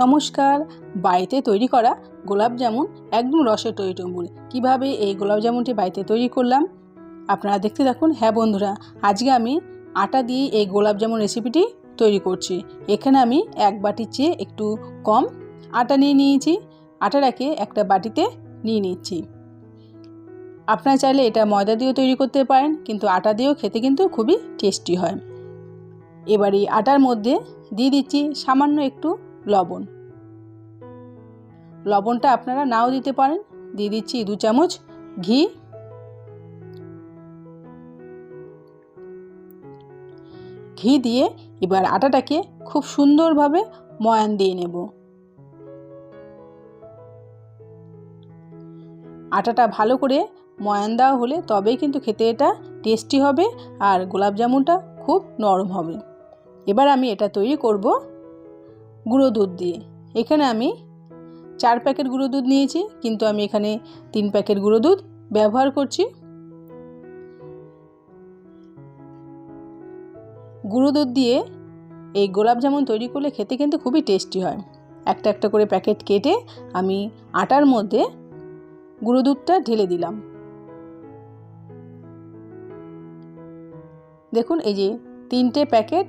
নমস্কার, বাড়িতে তৈরি করা গোলাপ জামুন, একদম রসের তৈরি টুম্বুর। কীভাবে এই গোলাপ জামুনটি বাড়িতে তৈরি করলাম? আপনারা দেখতে থাকুন। হ্যাঁ বন্ধুরা, আজকে আমি আটা দিয়ে এই গোলাপ জামুন রেসিপিটি তৈরি করছি। এখানে আমি এক বাটির চেয়ে একটু কম আটা নিয়ে নিয়েছি। আটাটাকে একটা বাটিতে নিয়ে নিচ্ছি। আপনারা চাইলে এটা ময়দা দিয়েও তৈরি করতে পারেন, কিন্তু আটা দিয়েও খেতে কিন্তু খুবই টেস্টি হয়। এবার আটার মধ্যে দিয়ে দিচ্ছি সামান্য একটু লবণ। লবণটা আপনারা নাও দিতে পারেন। দিয়ে দিচ্ছি দু চামচ ঘি। ঘি দিয়ে এবার আটাটাকে খুব সুন্দরভাবে ময়ান দিয়ে নেব। আটাটা ভালো করে ময়ান দেওয়া হলে তবেই কিন্তু খেতে এটা টেস্টি হবে আর গোলাপ জামুনটা খুব নরম হবে। এবার আমি এটা তৈরি করব গুঁড়ো দুধ দিয়ে। এখানে আমি চার প্যাকেট গুঁড়ো দুধ নিয়েছি, কিন্তু আমি এখানে তিন প্যাকেট গুঁড়ো দুধ ব্যবহার করছি। গুঁড়ো দুধ দিয়ে এই গোলাপ জামুন তৈরি করলে খেতে কিন্তু খুবই টেস্টি হয়। একটা একটা করে প্যাকেট কেটে আমি আটার মধ্যে গুঁড়ো দুধটা ঢেলে দিলাম। দেখুন, এই যে তিনটে প্যাকেট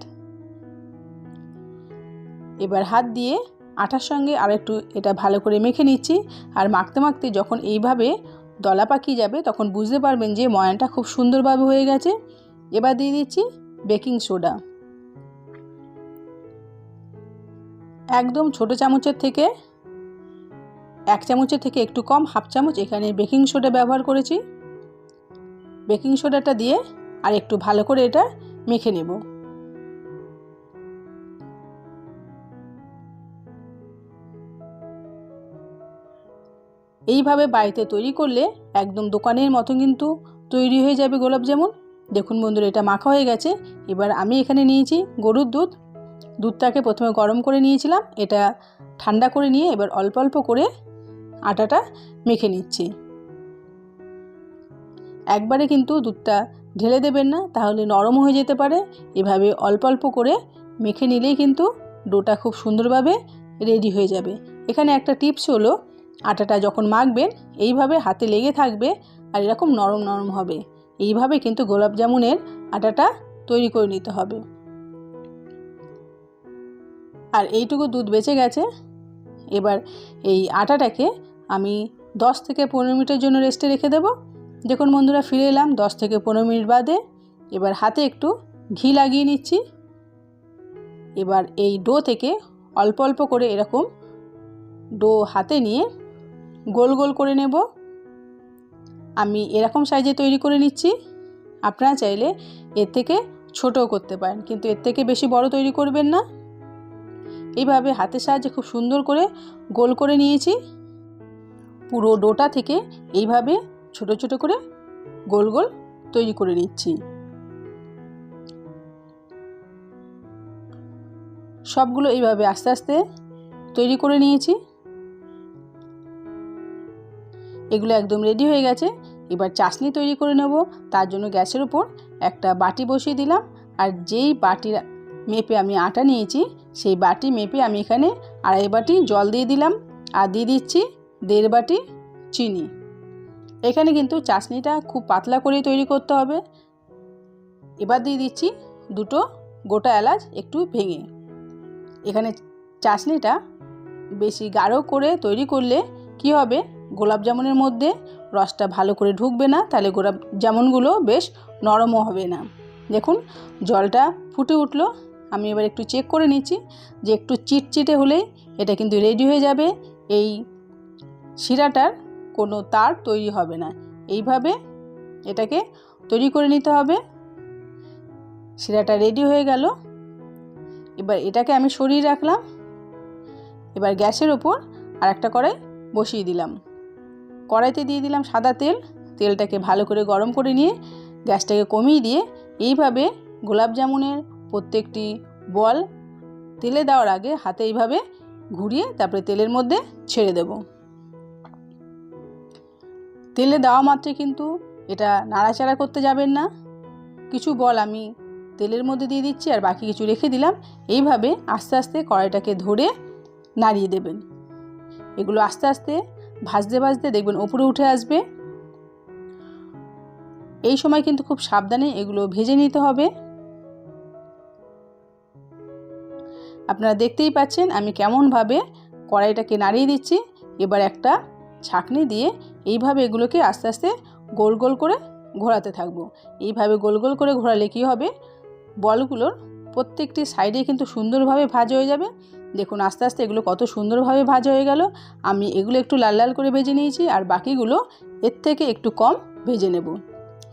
এবার হাত দিয়ে আটার সঙ্গে আর একটু এটা ভালো করে মেখে নিচ্ছি। আর মাখতে মাখতে যখন এইভাবে দলা পাকিয়ে যাবে, তখন বুঝতে পারবেন যে ময়ানটা খুব সুন্দরভাবে হয়ে গেছে। এবার দিয়ে দিচ্ছি বেকিং সোডা। একদম ছোট চামচের থেকে, এক চামচের থেকে একটু কম হাফ চামচ এখানে বেকিং সোডা ব্যবহার করেছি। বেকিং সোডাটা দিয়ে আর একটু ভালো করে এটা মেখে নেব। এইভাবে বাড়িতে তৈরি করলে একদম দোকানের মতো কিন্তু তৈরি হয়ে যাবে গোলাপ জামুন। দেখুন বন্ধুরা, এটা মাখা হয়ে গেছে। এবার আমি এখানে নিয়েছি গরুর দুধ। দুধটাকে প্রথমে গরম করে নিয়েছিলাম। এটা ঠান্ডা করে নিয়ে এবার অল্প অল্প করে আটাটা মেখে নিচ্ছি। একবারে কিন্তু দুধটা ঢেলে দেবেন না, তাহলে নরম হয়ে যেতে পারে। এভাবে অল্প অল্প করে মেখে নিলেই কিন্তু ডোটা খুব সুন্দরভাবে রেডি হয়ে যাবে। এখানে একটা টিপস হলো আটাটা যখন মাখবেন, এইভাবে হাতে লেগে থাকবে আর এরকম নরম নরম হবে। এইভাবে কিন্তু গোলাপ জামুনের আটাটা তৈরি করে নিতে হবে। আর এইটুকু দুধ বেঁচে গেছে। এবার এই আটাটাকে আমি দশ থেকে পনেরো মিনিটের জন্য রেস্টে রেখে দেবো। দেখুন বন্ধুরা, ফিরে এলাম দশ থেকে পনেরো মিনিট বাদে। এবার হাতে একটু ঘি লাগিয়ে নিচ্ছি। এবার এই ডো থেকে অল্প অল্প করে এরকম ডো হাতে নিয়ে গোল গোল করে নেব। আমি এরকম সাইজে তৈরি করে নিচ্ছি। আপনারা চাইলে এর থেকে ছোটও করতে পারেন, কিন্তু এর থেকে বেশি বড় তৈরি করবেন না। এইভাবে হাতের সাহায্যে খুব সুন্দর করে গোল করে নিয়েছি। পুরো ডোটা থেকে এইভাবে ছোট ছোট করে গোল গোল তৈরি করে নিচ্ছি। সবগুলো এইভাবে আস্তে আস্তে তৈরি করে নিয়েছি। এগুলো একদম রেডি হয়ে গেছে। এবার চাশনি তৈরি করে নেব। তার জন্য গ্যাসের উপর একটা বাটি বসিয়ে দিলাম। আর যেই বাটির মেপে আমি আটা নিয়েছি, সেই বাটি মেপে আমি এখানে আড়াই বাটি জল দিয়ে দিলাম। আর দিয়ে দিচ্ছি দেড় বাটি চিনি। এখানে কিন্তু চাশনিটা খুব পাতলা করে তৈরি করতে হবে। এবার দিয়ে দিচ্ছি দুটো গোটা এলাচ একটু ভেঙে। এখানে চাশনিটা বেশি গাঢ় করে তৈরি করলে কি হবে? গোলাপ জামুনের মধ্যে রসটা ভালো করে ঢুকবে না, তাহলে গোলাপ জামুনগুলো বেশ নরমও হবে না। দেখুন, জলটা ফুটে উঠল। আমি এবার একটু চেক করে নিচ্ছি যে একটু চিটচিটে হলেই এটা কিন্তু রেডি হয়ে যাবে। এই শিরাটার কোনো তার তৈরি হবে না। এইভাবে এটাকে তৈরি করে নিতে হবে। শিরাটা রেডি হয়ে গেল। এবার এটাকে আমি সরিয়ে রাখলাম। এবার গ্যাসের ওপর আর একটা কড়াই বসিয়ে দিলাম। কড়াইতে দিয়ে দিলাম সাদা তেল। তেলটাকে ভালো করে গরম করে নিয়ে গ্যাসটাকে কমিয়ে দিয়ে এইভাবে গোলাপ জামুনের প্রত্যেকটি বল তেলে দেওয়ার আগে হাতে এইভাবে ঘুরিয়ে তারপরে তেলের মধ্যে ছেড়ে দেব। তেলে দেওয়া মাত্রে কিন্তু এটা নাড়াচাড়া করতে যাবেন না। কিছু বল আমি তেলের মধ্যে দিয়ে দিচ্ছি আর বাকি কিছু রেখে দিলাম। এইভাবে আস্তে আস্তে কড়াইটাকে ধরে নাড়িয়ে দেবেন। এগুলো আস্তে আস্তে ভাজতে ভাজতে দেখবেন ওপরে উঠে আসবে। এই সময় কিন্তু খুব সাবধানে এগুলো ভেজে নিতে হবে। আপনারা দেখতেই পাচ্ছেন আমি কেমনভাবে কড়াইটাকে নাড়িয়ে দিচ্ছি। এবার একটা ছাঁকনি দিয়ে এইভাবে এগুলোকে আস্তে আস্তে গোল গোল করে ঘোরাতে থাকব। এইভাবে গোল গোল করে ঘোরালে কী হবে? বলগুলোর প্রত্যেকটি সাইডে কিন্তু সুন্দরভাবে ভাজা হয়ে যাবে। দেখুন আস্তে আস্তে এগুলো কত সুন্দরভাবে ভাজা হয়ে গেল। আমি এগুলো একটু লাল লাল করে ভেজে নিয়েছি আর বাকিগুলো এর থেকে একটু কম ভেজে নেব।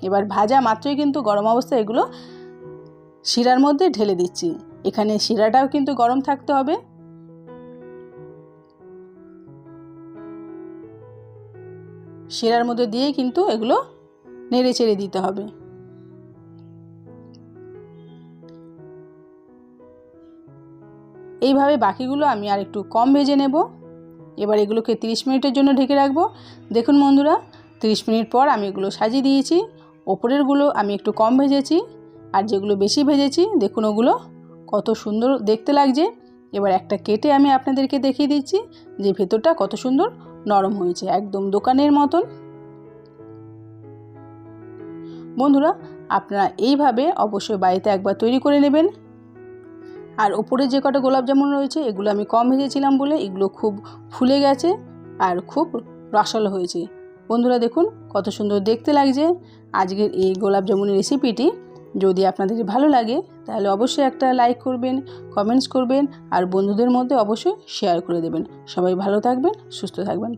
এবার ভাজা মাত্রই কিন্তু গরম অবস্থায় এগুলো শিরার মধ্যে ঢেলে দিচ্ছি। এখানে শিরাটাও কিন্তু গরম থাকতে হবে। শিরার মধ্যে দিয়েই কিন্তু এগুলো নেড়ে চেড়ে দিতে হবে। এইভাবে বাকিগুলো আমি আর একটু কম ভেজে নেব। এবার এগুলোকে 30 মিনিটের জন্য ঢেকে রাখব। দেখুন বন্ধুরা 30 মিনিট পর আমি এগুলো সাজিয়ে দিয়েছি। ওপরেরগুলো আমি একটু কম ভেজেছি। আর যেগুলো বেশি ভেজেছি, দেখুন ওগুলো কত সুন্দর দেখতে লাগছে। এবার একটা কেটে আমি আপনাদেরকে দেখিয়ে দিচ্ছি যে ভেতরটা কত সুন্দর নরম হয়েছে, একদম দোকানের মতন। বন্ধুরা, আপনারা এইভাবে অবশ্যই বাড়িতে একবার তৈরি করে নেবেন। আর ওপরে যে কটা গোলাপ জামুন রয়েছে, এগুলো আমি কম ভেজেছিলাম বলে এগুলো খুব ফুলে গেছে আর খুব রসালো হয়েছে। বন্ধুরা দেখুন, কত সুন্দর দেখতে লাগছে। আজকের এই গোলাপ জামুনের রেসিপিটি যদি আপনাদের ভালো লাগে, তাহলে অবশ্যই একটা লাইক করবেন কমেন্টস করবেন আর বন্ধুদের মধ্যে অবশ্যই শেয়ার করে দেবেন। সবাই ভালো থাকবেন, সুস্থ থাকবেন।